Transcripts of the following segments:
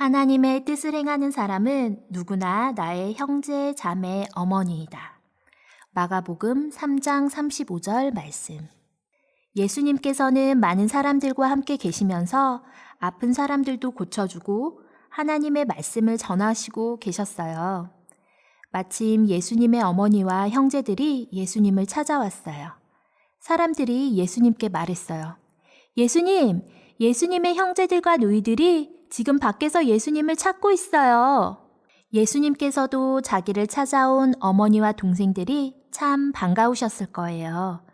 하나님의 뜻을 행하는 사람은 누구나 나의 형제, 자매, 어머니이다. 마가복음 3장 35절 말씀. 예수님께서는 많은 사람들과 함께 계시면서 아픈 사람들도 고쳐주고 하나님의 말씀을 전하시고 계셨어요. 마침 예수님의 어머니와 형제들이 예수님을 찾아왔어요. 사람들이 예수님께 말했어요. 예수님, 예수님의 형제들과 누이들이 지금 밖에서 예수님을 찾고 있어요. 예수님께서도 자기를 찾아온 어머니와 동생들이 참 반가우셨을 거예요.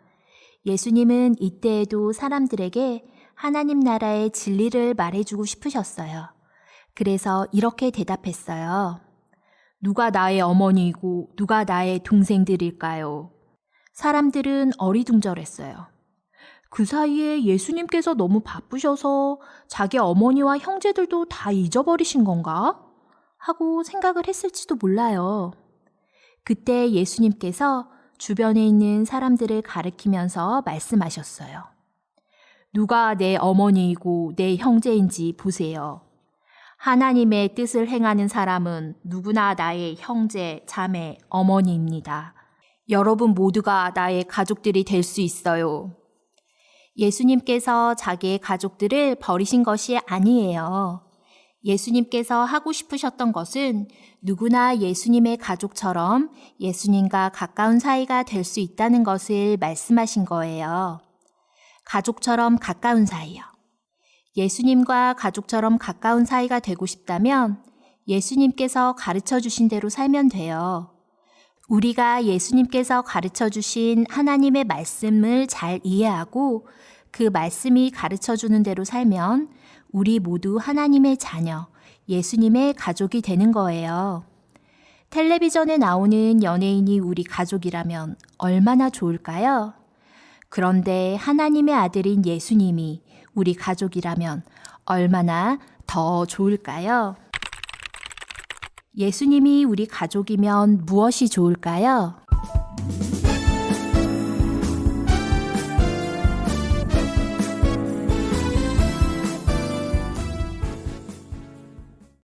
예수님은 이때에도 사람들에게 하나님 나라의 진리를 말해주고 싶으셨어요. 그래서 이렇게 대답했어요. 누가 나의 어머니이고 누가 나의 동생들일까요? 사람들은 어리둥절했어요. 그 사이에 예수님께서 너무 바쁘셔서 자기 어머니와 형제들도 다 잊어버리신 건가? 하고 생각을 했을지도 몰라요. 그때 예수님께서 주변에 있는 사람들을 가리키면서 말씀하셨어요. 누가 내 어머니이고 내 형제인지 보세요. 하나님의 뜻을 행하는 사람은 누구나 나의 형제, 자매, 어머니입니다. 여러분 모두가 나의 가족들이 될 수 있어요. 예수님께서 자기의 가족들을 버리신 것이 아니에요. 예수님께서 하고 싶으셨던 것은 누구나 예수님의 가족처럼 예수님과 가까운 사이가 될 수 있다는 것을 말씀하신 거예요. 가족처럼 가까운 사이요. 예수님과 가족처럼 가까운 사이가 되고 싶다면 예수님께서 가르쳐 주신 대로 살면 돼요. 우리가 예수님께서 가르쳐 주신 하나님의 말씀을 잘 이해하고 그 말씀이 가르쳐 주는 대로 살면 우리 모두 하나님의 자녀, 예수님의 가족이 되는 거예요. 텔레비전에 나오는 연예인이 우리 가족이라면 얼마나 좋을까요? 그런데 하나님의 아들인 예수님이 우리 가족이라면 얼마나 더 좋을까요? 예수님이 우리 가족이면 무엇이 좋을까요?